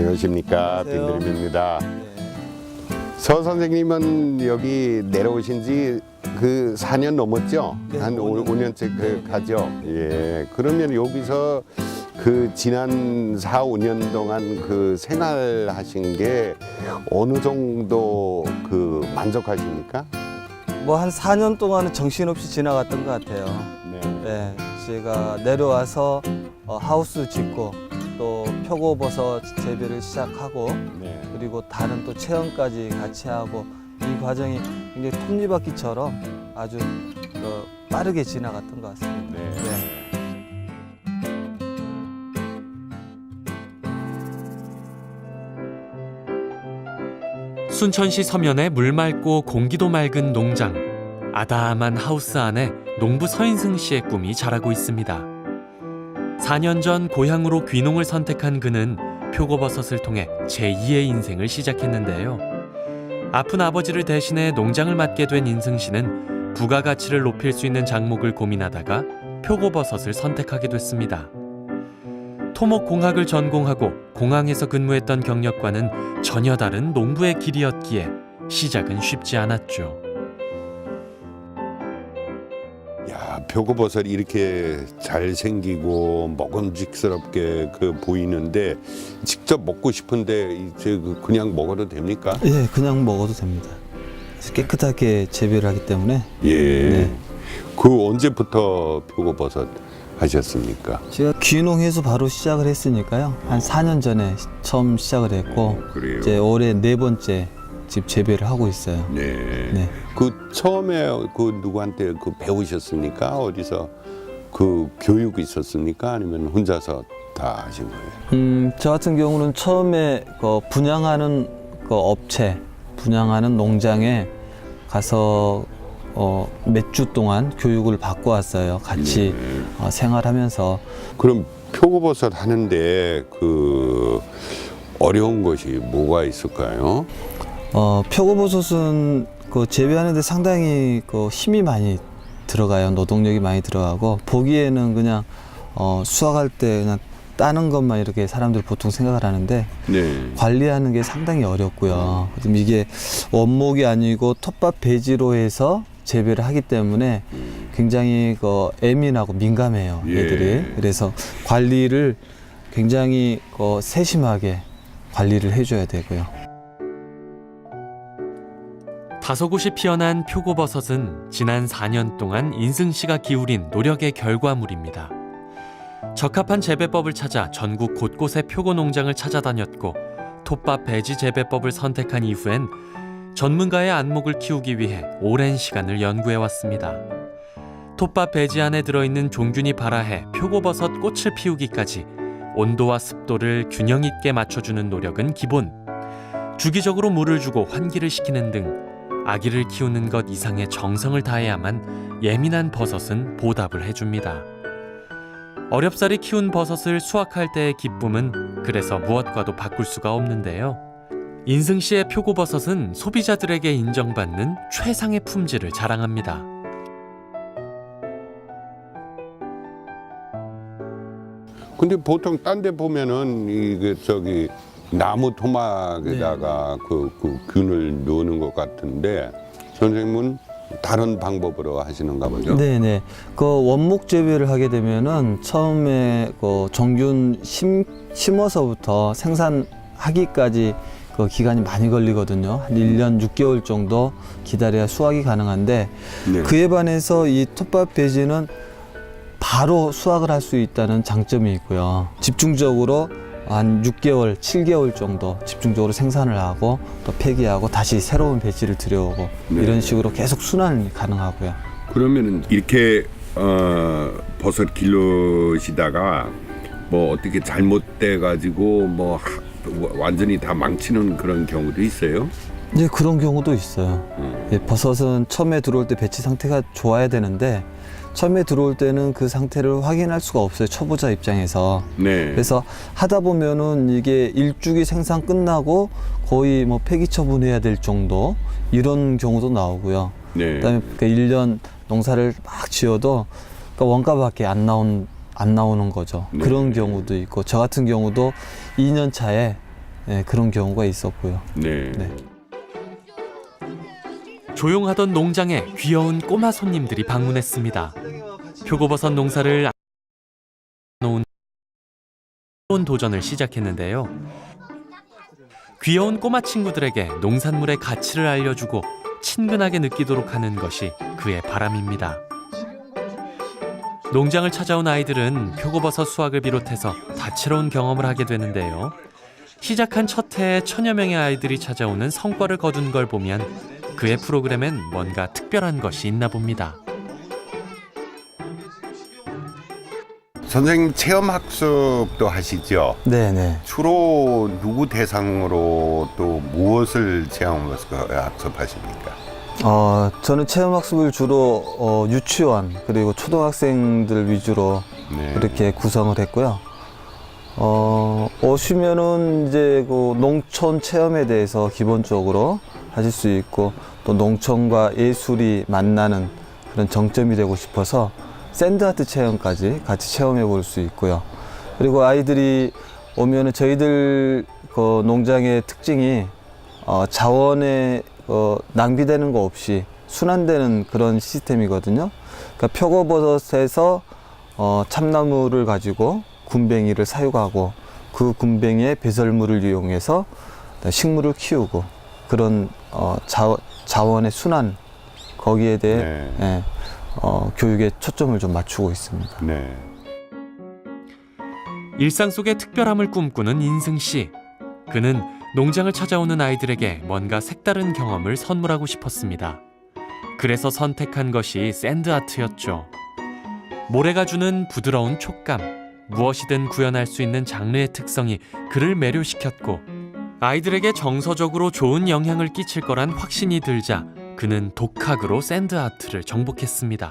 안녕하십니까. 네. 서 선생님은 여기 내려오신 지 그 4년 넘었죠? 네, 한오 5, 년. 5년째 그 가죠? 예. 그러면 여기서 그 지난 4, 5년 동안 그 생활하신 게 어느 정도 그 만족하십니까? 뭐 한 4년 동안은 정신없이 지나갔던 것 같아요. 네. 네, 제가 내려와서 어, 하우스 짓고 또 표고버섯 재배를 시작하고 네. 그리고 다른 또 체험까지 같이 하고 이 과정이 굉장히 톱니바퀴처럼 아주 어, 빠르게 지나갔던 것 같습니다. 네. 네. 순천시 서면의 물 맑고 공기도 맑은 농장. 아담한 하우스 안에 농부 서인승 씨의 꿈이 자라고 있습니다. 4년 전 고향으로 귀농을 선택한 그는 표고버섯을 통해 제2의 인생을 시작했는데요. 아픈 아버지를 대신해 농장을 맡게 된 인승 씨는 부가가치를 높일 수 있는 작목을 고민하다가 표고버섯을 선택하게 됐습니다. 토목공학을 전공하고 공항에서 근무했던 경력과는 전혀 다른 농부의 길이었기에 시작은 쉽지 않았죠. 표고버섯 이렇게 잘 생기고 먹음직스럽게 그 보이는데 직접 먹고 싶은데 이제 그 그냥 먹어도 됩니까? 예, 그냥 먹어도 됩니다. 깨끗하게 재배를 하기 때문에 예. 네. 그 언제부터 표고버섯 하셨습니까? 제가 귀농해서 바로 시작을 했으니까요. 한 4년 전에 처음 시작을 했고 그래요. 이제 올해 네 번째 집 재배를 하고 있어요. 네. 네. 그 처음에 그 누구한테 그 배우셨습니까? 어디서 그 교육이 있었습니까? 아니면 혼자서 다 하신 거예요? 음, 저 같은 경우는 처음에 그 분양하는 그 업체, 분양하는 농장에 가서 어, 몇 주 동안 교육을 받고 왔어요. 같이 네. 어, 생활하면서 그럼 표고버섯 하는데 그 어려운 것이 뭐가 있을까요? 어, 표고버섯은 그 재배하는데 상당히 그 힘이 많이 들어가요. 노동력이 많이 들어가고 보기에는 그냥 어, 수확할 때 그냥 따는 것만 이렇게 사람들 보통 생각을 하는데 네. 관리하는 게 상당히 어렵고요. 지금 이게 원목이 아니고 톱밥 배지로 해서 재배를 하기 때문에 굉장히 그 예민하고 민감해요. 예. 얘들이. 그래서 관리를 굉장히 그 세심하게 관리를 해줘야 되고요. 다섯 곳이 피어난 표고버섯은 지난 4년 동안 인승 씨가 기울인 노력의 결과물입니다. 적합한 재배법을 찾아 전국 곳곳의 표고 농장을 찾아다녔고 톱밥 배지 재배법을 선택한 이후엔 전문가의 안목을 키우기 위해 오랜 시간을 연구해 왔습니다. 톱밥 배지 안에 들어있는 종균이 발화해 표고버섯 꽃을 피우기까지 온도와 습도를 균형 있게 맞춰주는 노력은 기본. 주기적으로 물을 주고 환기를 시키는 등 아기를 키우는 것 이상의 정성을 다해야만 예민한 버섯은 보답을 해줍니다. 어렵사리 키운 버섯을 수확할 때의 기쁨은 그래서 무엇과도 바꿀 수가 없는데요. 인승 씨의 표고버섯은 소비자들에게 인정받는 최상의 품질을 자랑합니다. 근데 보통 딴 데 보면은 이게 저기 나무 토막에다가 그, 그 균을 넣는 것 같은데 선생님은 다른 방법으로 하시는가 보죠? 네네. 그 원목 재배를 하게 되면은 처음에 그 종균 심, 심어서부터 생산하기까지 그 기간이 많이 걸리거든요. 한 1년 6개월 정도 기다려야 수확이 가능한데 네. 그에 반해서 이 톱밥 배지는 바로 수확을 할 수 있다는 장점이 있고요. 집중적으로 한 6개월, 7개월 정도 집중적으로 생산을 하고 또 폐기하고 다시 새로운 배지를 들여오고 네. 이런 식으로 계속 순환이 가능하고요. 그러면은 이렇게 어, 버섯 길러시다가 뭐 어떻게 잘못돼 가지고 뭐 하- 완전히 다 망치는 그런 경우도 있어요. 이제 그런 경우도 있어요. 음. 예, 버섯은 처음에 들어올 때 배치 상태가 좋아야 되는데 처음에 들어올 때는 그 상태를 확인할 수가 없어요. 초보자 입장에서. 네. 그래서 하다 보면은 이게 일주기 생산 끝나고 거의 뭐 폐기 처분해야 될 정도 이런 경우도 나오고요. 네. 그다음에 그 1년 농사를 막 지어도 그 원가밖에 안 나온 안 나오는 거죠. 네. 그런 경우도 있고 저 같은 경우도 2년 차에 예, 그런 경우가 있었고요. 네. 네. 조용하던 농장에 귀여운 꼬마 손님들이 방문했습니다. 표고버섯 농사를 놓은 새로운 도전을 시작했는데요. 귀여운 꼬마 친구들에게 농산물의 가치를 알려주고 친근하게 느끼도록 하는 것이 그의 바람입니다. 농장을 찾아온 아이들은 표고버섯 수확을 비롯해서 다채로운 경험을 하게 되는데요. 시작한 첫 해에 천여 명의 아이들이 찾아오는 성과를 거둔 걸 보면 그의 프로그램엔 뭔가 특별한 것이 있나 봅니다. 선생님 체험 학습도 하시죠? 네, 네. 주로 누구 대상으로 또 무엇을 체험 학습하십니까? 어, 저는 체험 학습을 주로 어, 유치원 그리고 초등학생들 위주로 네. 그렇게 구성을 했고요. 어, 오시면은 이제 그 농촌 체험에 대해서 기본적으로 하실 수 있고 또 농촌과 예술이 만나는 그런 정점이 되고 싶어서 샌드아트 체험까지 같이 체험해 볼 수 있고요. 그리고 아이들이 오면은 저희들 그 농장의 특징이 어, 자원에 어, 낭비되는 거 없이 순환되는 그런 시스템이거든요. 그러니까 표고버섯에서 어, 참나무를 가지고 군뱅이를 사육하고 그 군뱅이의 배설물을 이용해서 식물을 키우고 그런 어, 자, 자원의 순환 거기에 대해 네. 예, 어, 교육에 초점을 좀 맞추고 있습니다. 네. 일상 속의 특별함을 꿈꾸는 인승 씨. 그는 농장을 찾아오는 아이들에게 뭔가 색다른 경험을 선물하고 싶었습니다. 그래서 선택한 것이 샌드아트였죠. 모래가 주는 부드러운 촉감, 무엇이든 구현할 수 있는 장르의 특성이 그를 매료시켰고 아이들에게 정서적으로 좋은 영향을 끼칠 거란 확신이 들자 그는 독학으로 샌드아트를 정복했습니다.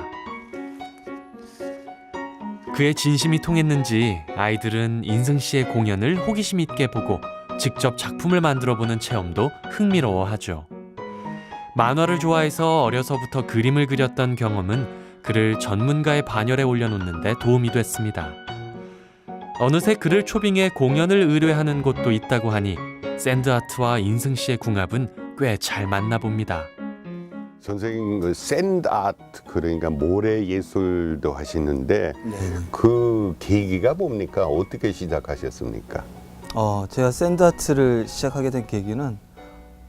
그의 진심이 통했는지 아이들은 인승 씨의 공연을 호기심 있게 보고 직접 작품을 만들어 보는 체험도 흥미로워하죠. 만화를 좋아해서 어려서부터 그림을 그렸던 경험은 그를 전문가의 반열에 올려놓는데 도움이 됐습니다. 어느새 그를 초빙해 공연을 의뢰하는 곳도 있다고 하니 샌드아트와 인승 씨의 궁합은 꽤 잘 맞나 봅니다. 선생님 그 샌드 아트 그러니까 모래 예술도 하시는데 네. 그 계기가 뭡니까? 어떻게 시작하셨습니까? 어, 제가 샌드아트를 시작하게 된 계기는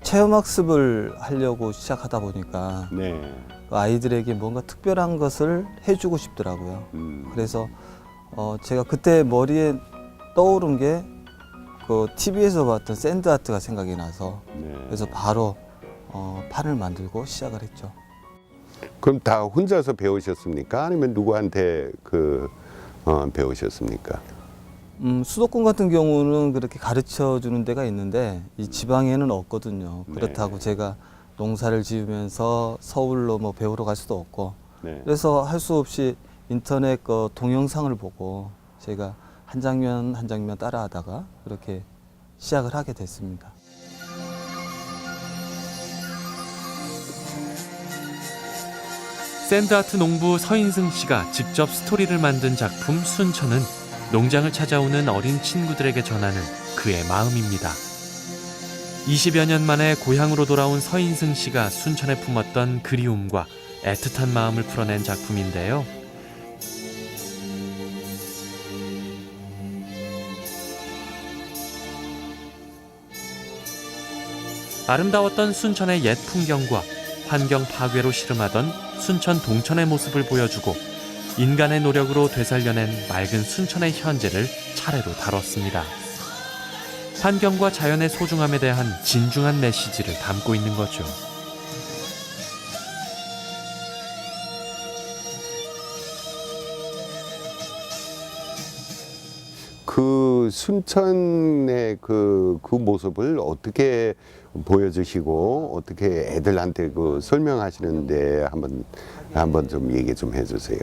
체험학습을 하려고 시작하다 보니까 네. 그 아이들에게 뭔가 특별한 것을 해주고 싶더라고요. 음. 그래서 어, 제가 그때 머리에 떠오른 게 그 TV에서 봤던 샌드아트가 생각이 나서 네. 그래서 바로 어, 판을 만들고 시작을 했죠. 그럼 다 혼자서 배우셨습니까? 아니면 누구한테 그 어, 배우셨습니까? 음, 수도권 같은 경우는 그렇게 가르쳐 주는 데가 있는데 이 지방에는 없거든요. 네. 그렇다고 제가 농사를 지으면서 서울로 뭐 배우러 갈 수도 없고 네. 그래서 할 수 없이 인터넷 그 동영상을 보고 제가 한 장면 한 장면 따라하다가 그렇게 시작을 하게 됐습니다. 샌드아트 농부 서인승 씨가 직접 스토리를 만든 작품 순천은 농장을 찾아오는 어린 친구들에게 전하는 그의 마음입니다. 20여 년 만에 고향으로 돌아온 서인승 씨가 순천에 품었던 그리움과 애틋한 마음을 풀어낸 작품인데요. 아름다웠던 순천의 옛 풍경과 환경 파괴로 시름하던 순천 동천의 모습을 보여주고 인간의 노력으로 되살려낸 맑은 순천의 현재를 차례로 다뤘습니다. 환경과 자연의 소중함에 대한 진중한 메시지를 담고 있는 거죠. 그 순천의 그, 그 모습을 어떻게 보여주시고 어떻게 애들한테 그 설명하시는데 한번 한번 좀 얘기 좀 해주세요.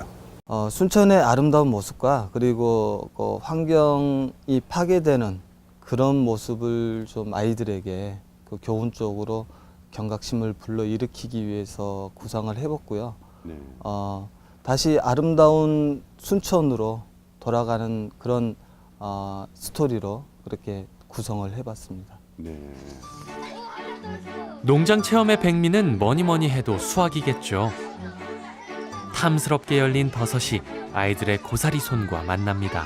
어, 순천의 아름다운 모습과 그리고 그 환경이 파괴되는 그런 모습을 좀 아이들에게 그 교훈적으로 경각심을 불러 일으키기 위해서 구상을 해봤고요. 네. 어, 다시 아름다운 순천으로 돌아가는 그런 어, 스토리로 그렇게 구성을 해봤습니다. 네. 농장 체험의 백미는 뭐니 뭐니 해도 수확이겠죠. 탐스럽게 열린 버섯이 아이들의 고사리 손과 만납니다.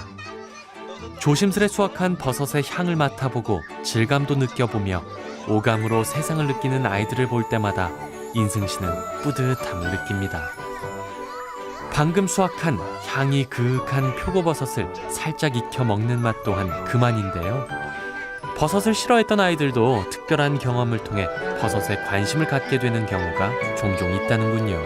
조심스레 수확한 버섯의 향을 맡아보고 질감도 느껴보며 오감으로 세상을 느끼는 아이들을 볼 때마다 인승 씨는 뿌듯함을 느낍니다. 방금 수확한 향이 그윽한 표고버섯을 살짝 익혀 먹는 맛 또한 그만인데요. 버섯을 싫어했던 아이들도 특별한 경험을 통해 버섯에 관심을 갖게 되는 경우가 종종 있다는군요.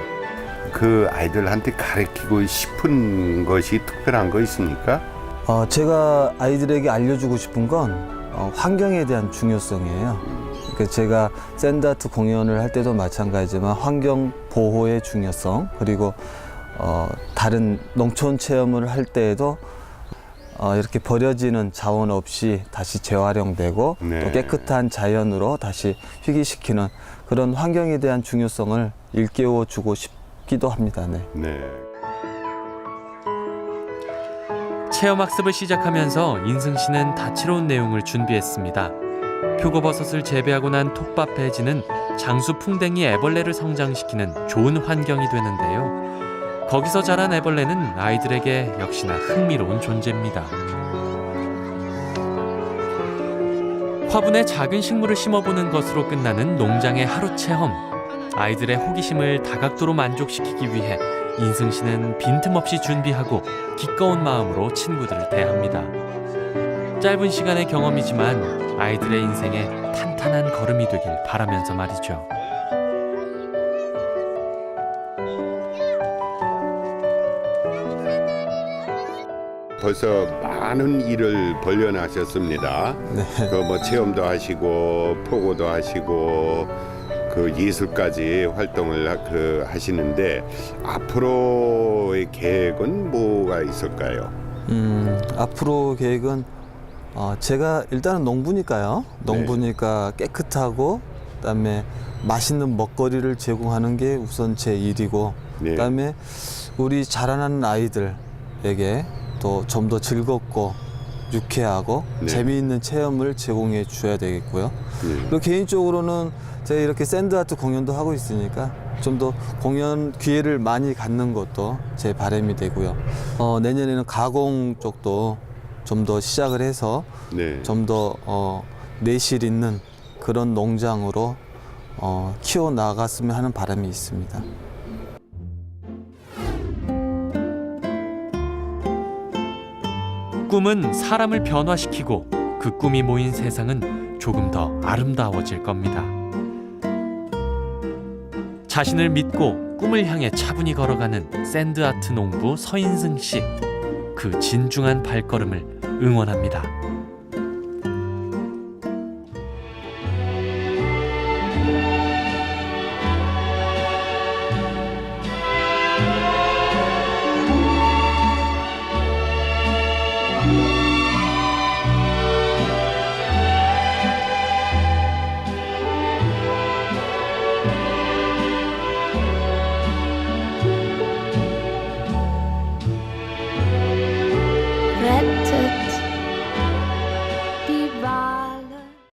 그 아이들한테 가르치고 싶은 것이 특별한 거 있습니까? 어, 제가 아이들에게 알려주고 싶은 건 어, 환경에 대한 중요성이에요. 그 제가 샌드아트 공연을 할 때도 마찬가지지만 환경 보호의 중요성 그리고 어, 다른 농촌 체험을 할 때에도 어, 이렇게 버려지는 자원 없이 다시 재활용되고 네. 또 깨끗한 자연으로 다시 휴기시키는 그런 환경에 대한 중요성을 일깨워 주고 싶기도 합니다. 네. 네. 체험학습을 시작하면서 인승 씨는 다채로운 내용을 준비했습니다. 표고버섯을 재배하고 난 톱밥 배지는 장수 풍뎅이 애벌레를 성장시키는 좋은 환경이 되는데요. 거기서 자란 애벌레는 아이들에게 역시나 흥미로운 존재입니다. 화분에 작은 식물을 심어보는 것으로 끝나는 농장의 하루 체험. 아이들의 호기심을 다각도로 만족시키기 위해 인승 씨는 빈틈없이 준비하고 기꺼운 마음으로 친구들을 대합니다. 짧은 시간의 경험이지만 아이들의 인생에 탄탄한 걸음이 되길 바라면서 말이죠. 벌써 많은 일을 벌려나셨습니다. 네. 그 뭐 체험도 하시고 포고도 하시고 그 예술까지 활동을 하- 그 하시는데 앞으로의 계획은 뭐가 있을까요? 음, 앞으로 계획은 어, 제가 일단은 농부니까요. 농부니까 깨끗하고 그다음에 맛있는 먹거리를 제공하는 게 우선 제 일이고 네. 그다음에 우리 자라나는 아이들에게 또 좀 더 즐겁고 유쾌하고 네. 재미있는 체험을 제공해 줘야 되겠고요. 네. 그리고 개인적으로는 제가 이렇게 샌드아트 공연도 하고 있으니까 좀 더 공연 기회를 많이 갖는 것도 제 바람이 되고요. 어, 내년에는 가공 쪽도 좀 더 시작을 해서 네. 좀더 어, 내실 있는 그런 농장으로 어, 키워 나갔으면 하는 바람이 있습니다. 꿈은 사람을 변화시키고 그 꿈이 모인 세상은 조금 더 아름다워질 겁니다. 자신을 믿고 꿈을 향해 차분히 걸어가는 샌드아트 농부 서인승 씨. 그 진중한 발걸음을 응원합니다.